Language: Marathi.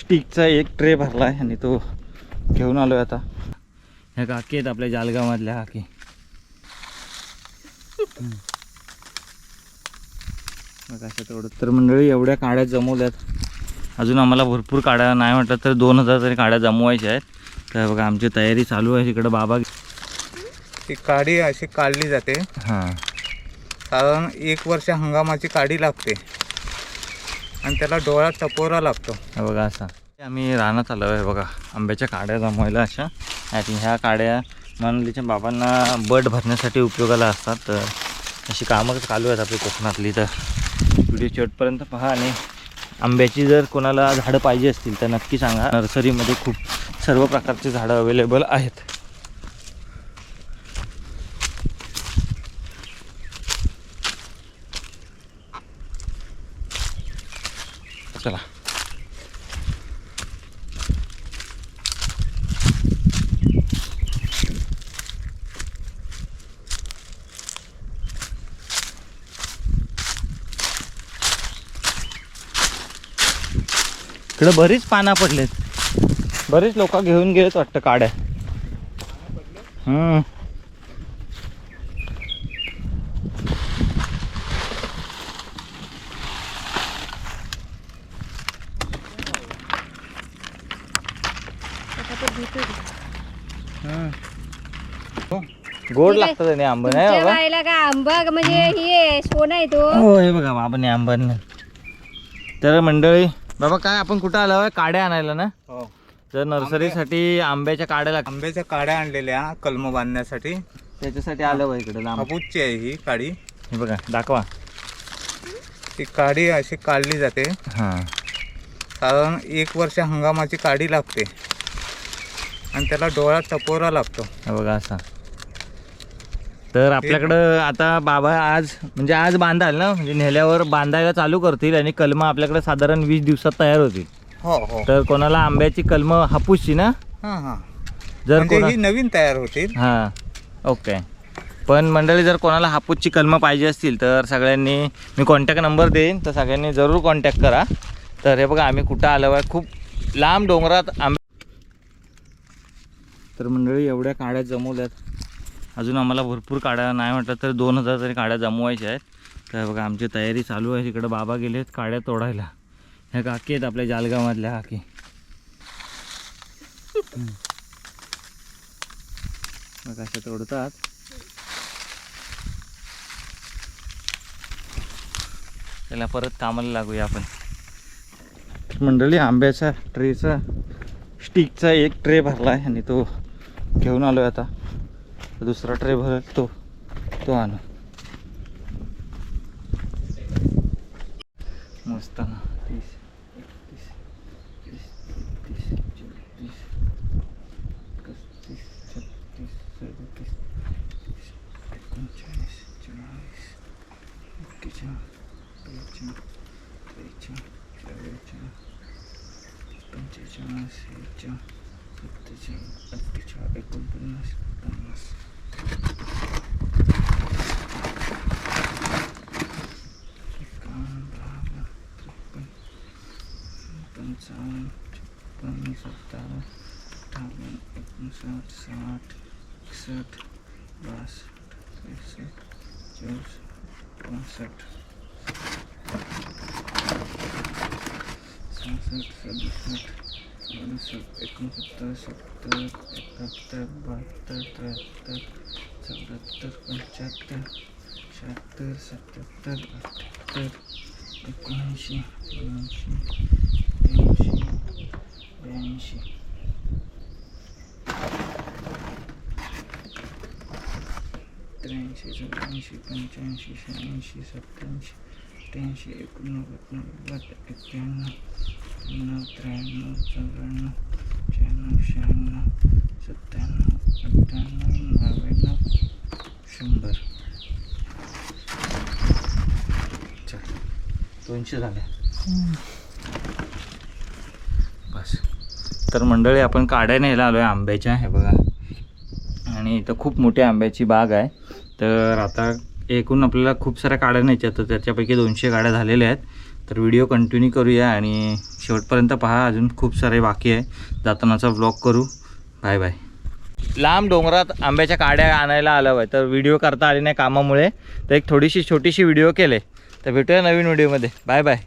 स्टिकचा एक ट्रे भरला आहे आणि तो घेऊन आलो आहे आता ह्या काकी आहेत आपल्या जालगावमधल्या काकी. बघा असं तेवढं. तर मंडळी एवढ्या काड्या जमवल्यात. अजून आम्हाला भरपूर काड्या नाही म्हटलं तर दोन हजार तरी काड्या जमवायच्या आहेत. तर बघा आमची तयारी चालू आहे. तिकडं बाबा ती काडी अशी काढली जाते. हां. साधारण एक वर्ष हंगामाची काडी लागते. आणि त्याला डोळा टपोरा लागतो. हे बघा असा. आम्ही रानात आलो आहे बघा. आंब्याच्या काड्या जमवायला अशा. आणि ह्या काड्या मनलीच्या बाबांना बट भरण्यासाठी उपयोगाला असतात. तर अशी कामं चालू आहेत आपली कोकणातली. तर व्हिडिओ शेवटपर्यंत पहा आणि आंब्याची जर कोणाला झाडं पाहिजे असतील तर नक्की सांगा. नर्सरीमध्ये खूप सर्व प्रकारची झाडं अवेलेबल आहेत. चला. इकडं बरीच पानं पडलेत. बरेच लोक घेऊन गेलेत वाटतं काड्या. हम्म. गोड लागतं त्याने आंबा नाही तुमच्या बाबा? बाईला का आंबा? म्हणजे हे सोनं आहे तो. हो हे बघा बाबाने आंबा आणला. तर मंडळी बाबा काय आपण कुठं आलो आहे? काड्या आणायला ना? हो. तर नर्सरीसाठी आंब्याच्या काड्या लागतात आंब्याच्या काड्या आणलेल्या कलम बांधण्यासाठी. त्याच्यासाठी आलं बा इकडे लांब. हापूसची आहे ही काडी. हे बघा दाखवा. ती काडी अशी काढली जाते. हां. साधारण एक वर्ष हंगामाची काडी लागते. आणि त्याला डोळा टपोरा लागतो. बघा असा. तर आपल्याकडं आता बाबा आज म्हणजे आज बांधाल ना? म्हणजे नेल्यावर बांधायला चालू करतील आणि कलमं आपल्याकडे साधारण वीस दिवसात तयार होतील. हो हो. तर कोणाला आंब्याची कलमं हापूसची ना? हां हां. जर म्हणजे कोणा नवीन तयार होतील. हां ओके. पण मंडळी जर कोणाला हापूसची कलमं पाहिजे असतील तर सगळ्यांनी मी कॉन्टॅक्ट नंबर देईन तर सगळ्यांनी जरूर कॉन्टॅक्ट करा. तर हे बघा आम्ही कुठं आलो आहे? खूप लांब डोंगरात आंबे तर मंडळी एवढ्या काड्या जमवल्यात. अजून आम्हाला भरपूर काड्या नाही म्हटलं तर दोन हजार तरी काड्या जमवायच्या आहेत. तर बघा आमची तयारी चालू आहे. तिकडं बाबा गेले आहेत काड्या तोडायला. ह्या काकी आहेत आपल्या जालगावमधल्या काकी. मग अशा तोडतात. त्याला परत कामाला लागूया आपण. मंडळी आंब्याचा ट्रेचा स्टिकचा एक ट्रे भरला आहे आणि तो घेऊन आलो आता. दुसरा ट्रे भरल तो तो आणू. मस्त ना. तीस अठ्ठेचाळीस एकोणपन्नास पन्नास पंचावन्न छप्पन्न सत्तावन्न अठ्ठावन्न एकोणसाठ साठ एकसठ बासष्ट त्रेसष्ट चौसष्ट पासष्ट सहासष्ट सदुसष्ट एकोणसत्तर सत्तर एकाहत्तर बहात्तर त्र्याहत्तर चौऱ्याहत्तर पंच्याहत्तर शहात्तर सत्याहत्तर अठ्ठ्याहत्तर एकोणऐंशी ऐंशी ब्याऐंशी ब्याऐंशी त्र्याऐंशी चौऱ्याऐंशी पंच्याऐंशी शहाऐंशी सत्त्याऐंशी अठ्ठ्याऐंशी एकोणनव्वद नव्वद एक्क्याण्णव त्र्याण्णव त्र्याण्णव चौऱ्याण्णव शहाण्णव शहाण्णव सत्त्याण्णव अठ्ठ्याण्णव नव्याण्णव शंभर. चल दोनशे झाल्या बस. तर मंडळी आपण काड्या न्यायला आलो आहे आंब्याच्या हे बघा. आणि इथं खूप मोठी आंब्याची बाग आहे. तर आता एकूण आपल्याला खूप साऱ्या काड्या न्यायच्या तर त्याच्यापैकी दोनशे गाड्या झालेल्या आहेत. तर व्हिडिओ कंटिन्यू करूया आणि शेवटपर्यंत पहा अजून खूप सारे बाकी आहे. जातानाचा ब्लॉग करू. बाय बाय लांब डोंगरात आंब्याच्या काड्या आणायला आलं आहे तर व्हिडिओ करता आले नाही कामामुळे. तर एक थोडीशी छोटीशी व्हिडिओ केले. तर भेटूया नवीन व्हिडिओमध्ये. Bye bye